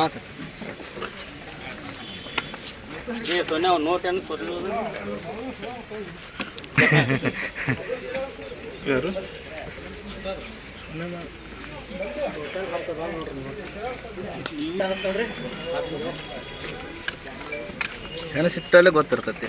ಹಾಂ ಸರ್. ಏ ಸೊನ್ನೆ ಅವ್ನು ಸಿಟ್ಟಲ್ಲೇ ಗೊತ್ತಿರ್ತೈತಿ.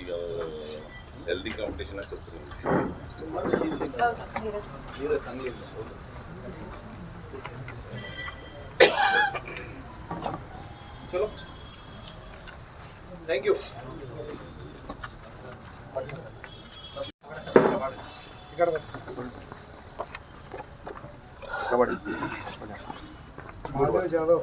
ಈಗ ಹೆಲ್ದಿ ಕಾಂಪಿಟೇಷನ್ ಆಗ್ತದೆ ಚಲೋ thank you kabaddi Mahadev Jadhav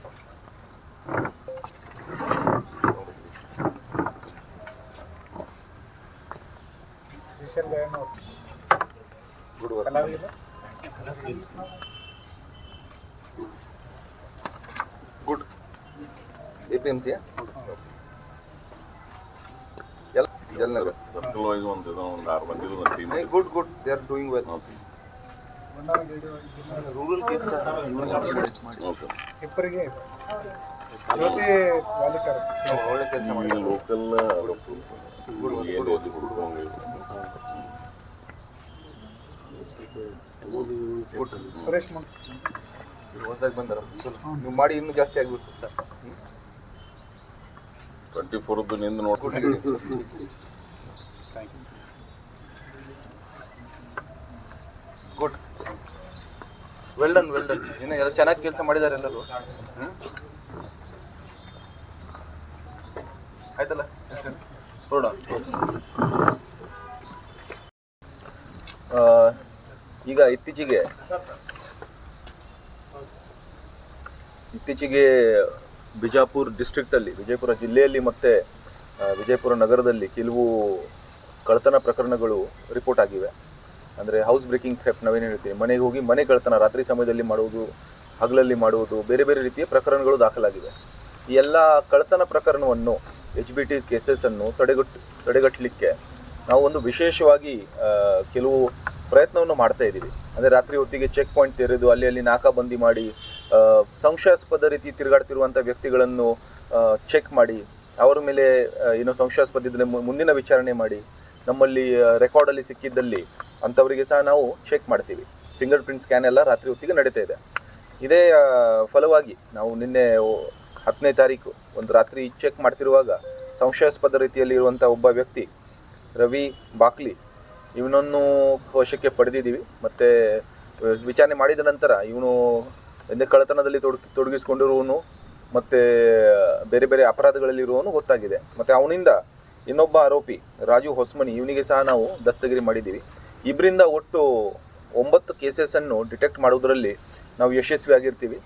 good A P M C ಎಲ್ಲ ಜಲ್ನಗರ ಸರ್ಕಲ್ ಒಂದು ಇದು ಒಂದು ಆರು ಬಂದಿದ್ದು ಒಂದು team good good they are doing well rural case okay ಇಬ್ಬರಿಗೆ ಒಳ್ಳೆ ಕೆಲಸ ಮಾಡಿ ಲೋಕಲ್ ಗುಡ್ ಓದಿ ಹುಡುಗಂಗೆ ಸುರೇಶ್ ಮಂತ್ ಹೊಸದಾಗಿ ಬಂದಾರ. ನೀವು ಮಾಡಿ ಇನ್ನೂ ಜಾಸ್ತಿ ಆಗಿಬಿಡ್ತು ಸರ್. ಟ್ವೆಂಟಿ ಫೋರ್ದು ನಿಂದು ನೋಡ್ಕೊಂಡು. Good well done well done ಇನ್ನು ಎಲ್ಲ ಚೆನ್ನಾಗಿ ಕೆಲಸ ಮಾಡಿದ್ದಾರೆ ಎಲ್ಲರೂ ಹ್ಮ್? ಈಗ ಇತ್ತೀಚೆಗೆ ಇತ್ತೀಚೆಗೆ ಬಿಜಾಪುರ್ ಡಿಸ್ಟ್ರಿಕ್ಟಲ್ಲಿ ವಿಜಯಪುರ ಜಿಲ್ಲೆಯಲ್ಲಿ ಮತ್ತು ವಿಜಯಪುರ ನಗರದಲ್ಲಿ ಕೆಲವು ಕಳ್ತನ ಪ್ರಕರಣಗಳು ರಿಪೋರ್ಟ್ ಆಗಿವೆ. ಅಂದರೆ ಹೌಸ್ ಬ್ರೇಕಿಂಗ್ ಥೆಫ್ಟ್ ನಾವೇನು ಹೇಳ್ತೀವಿ? ಮನೆಗೆ ಹೋಗಿ ಮನೆ ಕಳ್ತನ ರಾತ್ರಿ ಸಮಯದಲ್ಲಿ ಮಾಡುವುದು, ಹಗಲಲ್ಲಿ ಮಾಡುವುದು, ಬೇರೆ ಬೇರೆ ರೀತಿಯ ಪ್ರಕರಣಗಳು ದಾಖಲಾಗಿವೆ. ಈ ಎಲ್ಲ ಕಳ್ತನ ಪ್ರಕರಣವನ್ನು ಎಚ್ ಬಿ ಟಿ ಕೇಸಸನ್ನು ತಡೆಗಟ್ಟು ತಡೆಗಟ್ಟಲಿಕ್ಕೆ ನಾವು ಒಂದು ವಿಶೇಷವಾಗಿ ಕೆಲವು ಪ್ರಯತ್ನವನ್ನು ಮಾಡ್ತಾ ಇದ್ದೀವಿ. ಅಂದರೆ ರಾತ್ರಿ ಹೊತ್ತಿಗೆ ಚೆಕ್ ಪಾಯಿಂಟ್ ತೆರೆದು ಅಲ್ಲಿ ಅಲ್ಲಿ ನಾಕಾಬಂದಿ ಮಾಡಿ ಸಂಶಯಾಸ್ಪದ ರೀತಿ ತಿರುಗಾಡ್ತಿರುವಂಥ ವ್ಯಕ್ತಿಗಳನ್ನು ಚೆಕ್ ಮಾಡಿ, ಅವರ ಮೇಲೆ ಏನೋ ಸಂಶಯಾಸ್ಪದ ಇದ್ದರೆ ಮುಂದಿನ ವಿಚಾರಣೆ ಮಾಡಿ, ನಮ್ಮಲ್ಲಿ ರೆಕಾರ್ಡಲ್ಲಿ ಸಿಕ್ಕಿದ್ದಲ್ಲಿ ಅಂಥವರಿಗೆ ಸಹ ನಾವು ಚೆಕ್ ಮಾಡ್ತೀವಿ. ಫಿಂಗರ್ ಪ್ರಿಂಟ್ ಸ್ಕ್ಯಾನ್ ಎಲ್ಲ ರಾತ್ರಿ ಹೊತ್ತಿಗೆ ನಡೀತಾ ಇದೆ. ಇದೇ ಫಲವಾಗಿ ನಾವು ನಿನ್ನೆ ಹತ್ತನೇ ತಾರೀಕು ಒಂದು ರಾತ್ರಿ ಚೆಕ್ ಮಾಡ್ತಿರುವಾಗ ಸಂಶಯಾಸ್ಪದ ರೀತಿಯಲ್ಲಿ ಇರುವಂಥ ಒಬ್ಬ ವ್ಯಕ್ತಿ, ರವಿ ಬಾಕ್ಲಿ ಇವನನ್ನು ವಶಕ್ಕೆ ಪಡೆದಿದ್ದೀವಿ. ಮತ್ತು ವಿಚಾರಣೆ ಮಾಡಿದ ನಂತರ ಇವನು ಎಂದೇ ಕಳ್ಳತನದಲ್ಲಿ ತೊಡ ತೊಡಗಿಸ್ಕೊಂಡಿರುವನು ಮತ್ತು ಬೇರೆ ಬೇರೆ ಅಪರಾಧಗಳಲ್ಲಿರುವವನು ಗೊತ್ತಾಗಿದೆ. ಮತ್ತು ಅವನಿಂದ ಇನ್ನೊಬ್ಬ ಆರೋಪಿ ರಾಜು ಹೊಸ್ಮನಿ, ಇವನಿಗೆ ಸಹ ನಾವು ದಸ್ತಗಿರಿ ಮಾಡಿದ್ದೀವಿ. ಇಬ್ಬರಿಂದ ಒಟ್ಟು ಒಂಬತ್ತು ಕೇಸಸನ್ನು ಡಿಟೆಕ್ಟ್ ಮಾಡೋದರಲ್ಲಿ ನಾವು ಯಶಸ್ವಿಯಾಗಿರ್ತೀವಿ.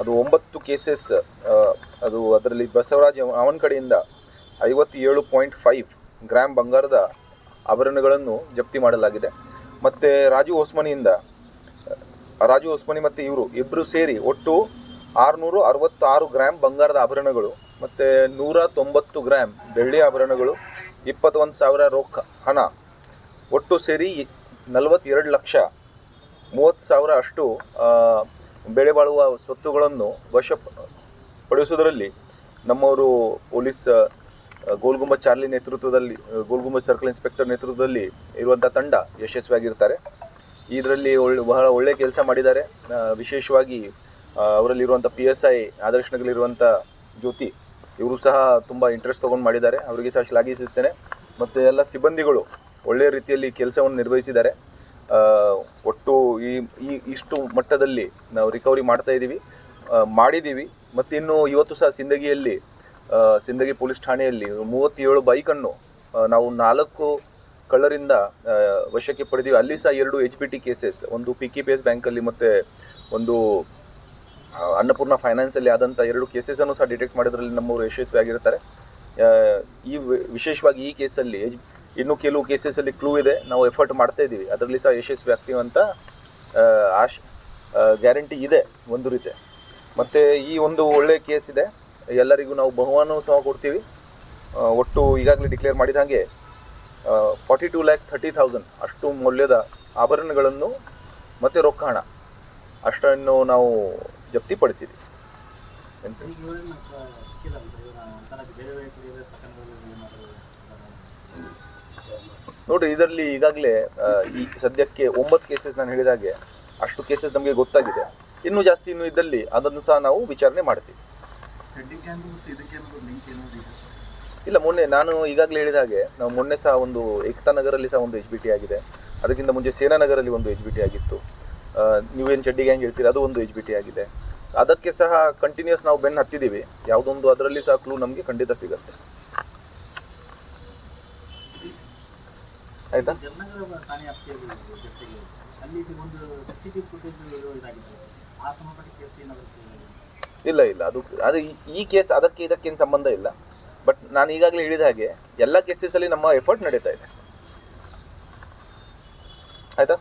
ಅದು ಒಂಬತ್ತು ಕೇಸಸ್ ಅದು ಅದರಲ್ಲಿ ಬಸವರಾಜ್ ಅವನ ಕಡೆಯಿಂದ ಐವತ್ತೇಳು ಪಾಯಿಂಟ್ ಫೈವ್ ಗ್ರಾಮ್ ಬಂಗಾರದ ಆಭರಣಗಳನ್ನು ಜಪ್ತಿ ಮಾಡಲಾಗಿದೆ. ಮತ್ತು ರಾಜು ಹೊಸ್ಮನಿಯಿಂದ ರಾಜು ಹೊಸ್ಮನಿ ಮತ್ತು ಇವರು ಇಬ್ಬರು ಸೇರಿ ಒಟ್ಟು ಆರುನೂರು ಅರವತ್ತಾರು ಗ್ರಾಮ್ ಬಂಗಾರದ ಆಭರಣಗಳು, ಮತ್ತು ನೂರ ತೊಂಬತ್ತು ಗ್ರಾಮ್ ಬೆಳ್ಳಿ ಆಭರಣಗಳು, ಇಪ್ಪತ್ತೊಂದು ಸಾವಿರ ರೊಕ್ಕ ಹಣ. ಒಟ್ಟು ಸೇರಿ ನಲವತ್ತೆರಡು ಲಕ್ಷ ಮೂವತ್ತು ಸಾವಿರ ಅಷ್ಟು ಬೆಳೆ ಬಾಳುವ ಸ್ವತ್ತುಗಳನ್ನು ವಶ ನಮ್ಮವರು ಪೊಲೀಸ್ ಆ, ಗೋಲ್ಗುಂಬ ಚಾರ್ಲಿ ನೇತೃತ್ವದಲ್ಲಿ ಆ, ಗೋಲ್ಗುಂಬ ಸರ್ಕಲ್ ಇನ್ಸ್ಪೆಕ್ಟರ್ ನೇತೃತ್ವದಲ್ಲಿ ಇರುವಂಥ ತಂಡ ಯಶಸ್ವಿಯಾಗಿರ್ತಾರೆ. ಇದರಲ್ಲಿ ಒಳ್ಳೆ ಬಹಳ ಒಳ್ಳೆ ಕೆಲಸ ಮಾಡಿದ್ದಾರೆ. ವಿಶೇಷವಾಗಿ ಅವರಲ್ಲಿರುವಂಥ P S I Adarsh Jyoti ಇವರು ಸಹ ತುಂಬ ಇಂಟ್ರೆಸ್ಟ್ ತೊಗೊಂಡು ಮಾಡಿದ್ದಾರೆ. ಅವರಿಗೆ ಸಹ ಶ್ಲಾಘಿಸುತ್ತೇನೆ. ಮತ್ತು ಎಲ್ಲ ಸಿಬ್ಬಂದಿಗಳು ಒಳ್ಳೆಯ ರೀತಿಯಲ್ಲಿ ಕೆಲಸವನ್ನು ನಿರ್ವಹಿಸಿದ್ದಾರೆ. ಒಟ್ಟು ಈ ಈ ಇಷ್ಟು ಮಟ್ಟದಲ್ಲಿ ನಾವು ರಿಕವರಿ ಮಾಡ್ತಾ ಇದ್ದೀವಿ ಮಾಡಿದ್ದೀವಿ ಮತ್ತು ಇನ್ನು ಇವತ್ತು ಸಹ ಸಿಂದಗಿಯಲ್ಲಿ ಸಿಂದಗಿ ಪೊಲೀಸ್ ಠಾಣೆಯಲ್ಲಿ ಮೂವತ್ತೇಳು ಬೈಕನ್ನು ನಾವು ನಾಲ್ಕು ಕಳ್ಳರಿಂದ ವಶಕ್ಕೆ ಪಡೆದೀವಿ. ಅಲ್ಲಿ ಸಹ ಎರಡು ಎಚ್ ಬಿ ಟಿ ಕೇಸಸ್ ಒಂದು ಪಿ ಕೆ ಪಿ ಎಸ್ ಬ್ಯಾಂಕಲ್ಲಿ ಮತ್ತು ಒಂದು ಅನ್ನಪೂರ್ಣ ಫೈನಾನ್ಸಲ್ಲಿ ಆದಂಥ ಎರಡು ಕೇಸಸನ್ನು ಸಹ ಡಿಟೆಕ್ಟ್ ಮಾಡಿದ್ರಲ್ಲಿ ನಮ್ಮವರು ಯಶಸ್ವಿಯಾಗಿರ್ತಾರೆ ಈ ವಿಶೇಷವಾಗಿ ಈ ಕೇಸಲ್ಲಿ ಇನ್ನು ಇನ್ನೂ ಕೆಲವು ಕೇಸಸಲ್ಲಿ ಕ್ಲೂ ಇದೆ. ನಾವು ಎಫರ್ಟ್ ಮಾಡ್ತಾ ಇದ್ದೀವಿ. ಅದರಲ್ಲಿ ಸಹ ಯಶಸ್ವಿ ಆಗ್ತೀವಿ ಅಂತ ಆಶ್ ಗ್ಯಾರಂಟಿ ಇದೆ ಒಂದು ರೀತಿ. ಮತ್ತು ಈ ಒಂದು ಒಳ್ಳೆಯ ಕೇಸ್ ಇದೆ. ಎಲ್ಲರಿಗೂ ನಾವು ಬಹುಮಾನವೂ ಸಹ ಕೊಡ್ತೀವಿ. ಒಟ್ಟು ಈಗಾಗಲೇ ಡಿಕ್ಲೇರ್ ಮಾಡಿದ ಹಾಗೆ forty two lakh thirty thousand ಅಷ್ಟು ಮೌಲ್ಯದ ಆಭರಣಗಳನ್ನು ಮತ್ತು ರೊಕ್ಕ ಹಣ ಅಷ್ಟನ್ನು ನಾವು ಜಪ್ತಿಪಡಿಸಿದ್ವಿ. ನೋಡಿರಿ ನೋಡ್ರಿ ಇದರಲ್ಲಿ ಈಗಾಗಲೇ ಈ ಸದ್ಯಕ್ಕೆ ಒಂಬತ್ತು ಕೇಸಸ್ ನಾನು ಹೇಳಿದ ಹಾಗೆ ಅಷ್ಟು ಕೇಸಸ್ ನಮಗೆ ಗೊತ್ತಾಗಿದೆ. ಇನ್ನೂ ಜಾಸ್ತಿ ಇನ್ನೂ ಇದ್ದಲ್ಲಿ ಅದನ್ನು ಸಹ ನಾವು ವಿಚಾರಣೆ ಮಾಡ್ತೀವಿ. ಇಲ್ಲ ಮೊನ್ನೆ ನಾನು ಈಗಾಗಲೇ ಹೇಳಿದ ಹಾಗೆ ನಾವು ಮೊನ್ನೆ ಸಹ ಒಂದು ಏಕತಾ ನಗರಲ್ಲಿ ಸಹ ಒಂದು ಎಚ್ ಬಿ ಟಿ ಆಗಿದೆ. ಅದಕ್ಕಿಂತ ಮುಂಚೆ ಸೇನಾನಗರಲ್ಲಿ ಒಂದು ಎಚ್ ಬಿ ಟಿ ಆಗಿತ್ತು. ನೀವು ನೀವೇನು ಚಡ್ಡಿ ಗ್ಯಾಂಗ್ ಹೇಳ್ತೀರಿ ಅದು ಒಂದು ಎಚ್ ಬಿ ಟಿ ಆಗಿದೆ. ಅದಕ್ಕೆ ಸಹ ಕಂಟಿನ್ಯೂಸ್ ನಾವು ಬೆನ್ನು ಹತ್ತಿದ್ದೀವಿ. ಯಾವುದೊಂದು ಅದರಲ್ಲಿ ಸಹ ಕ್ಲೂ ನಮಗೆ ಖಂಡಿತ ಸಿಗುತ್ತೆ. ಆಯ್ತಾ? ಅಲ್ಲಿ ಒಂದು ಫುಟೇಜ್ ಇದಾಗಿದೆ. ಆ ಸಂಬಂಧಪಟ್ಟ ಕೇಸ್ ಏನಾದರೂ ಇಲ್ಲ ಇಲ್ಲ. ಅದು ಅದು ಈ- ಕೇಸ್ ಅದಕ್ಕೆ ಇದಕ್ಕೇನು ಸಂಬಂಧ ಇಲ್ಲ. ಬಟ್ ನಾನು ಈಗಾಗಲೇ ಹೇಳಿದ ಹಾಗೆ ಎಲ್ಲ ಕೇಸಸಲ್ಲಿ ನಮ್ಮ ಎಫರ್ಟ್ ನಡೀತಾ ಇದೆ. ಆಯ್ತಾ?